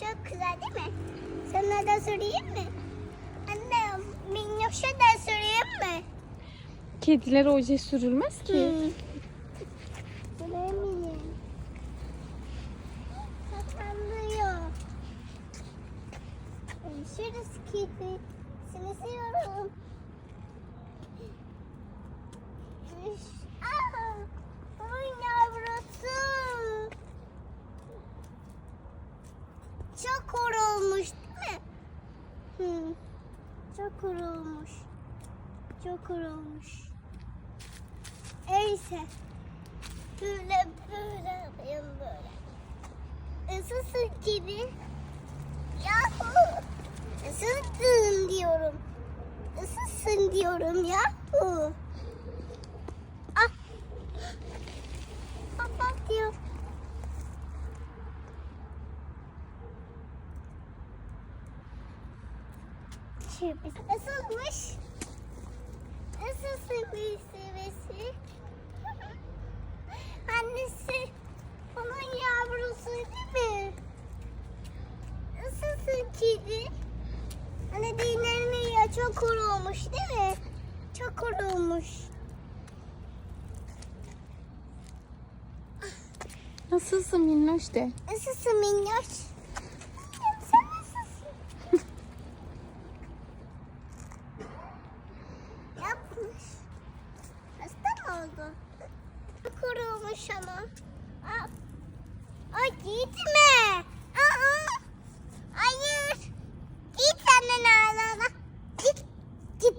Çok güzel değil mi? Sana da sorayım mı? Anne minnoşa da sorayım mı? Kedilere oje sürülmez ki. Hmm. Bilemeyim. Saklanıyor. Görüşürüz kedi. Seni seviyorum. Üş. Aa, onun yavrusu. Çok horulmuş değil mi? Hı. Çok horulmuş. Çok horulmuş. Neyse. Böyle böyle yapayım böyle. Isısın kedi. Yahu. Isısın diyorum. Isısın diyorum yahu. Çırpı. Nasılmış? Nasılsın bir sevesi? Annesi onun yavrusu değil mi? Nasılsın kedi? Anne dinlerini ya çok kuru olmuş değil mi? Çok kuru olmuş. Nasılsın minnoş de. Nasılsın minnoş? olmuş? Hasta mı oldu? Kurumuş ama. Aa, gitme. Aa, hayır. Git annen ağlama. Git. Git.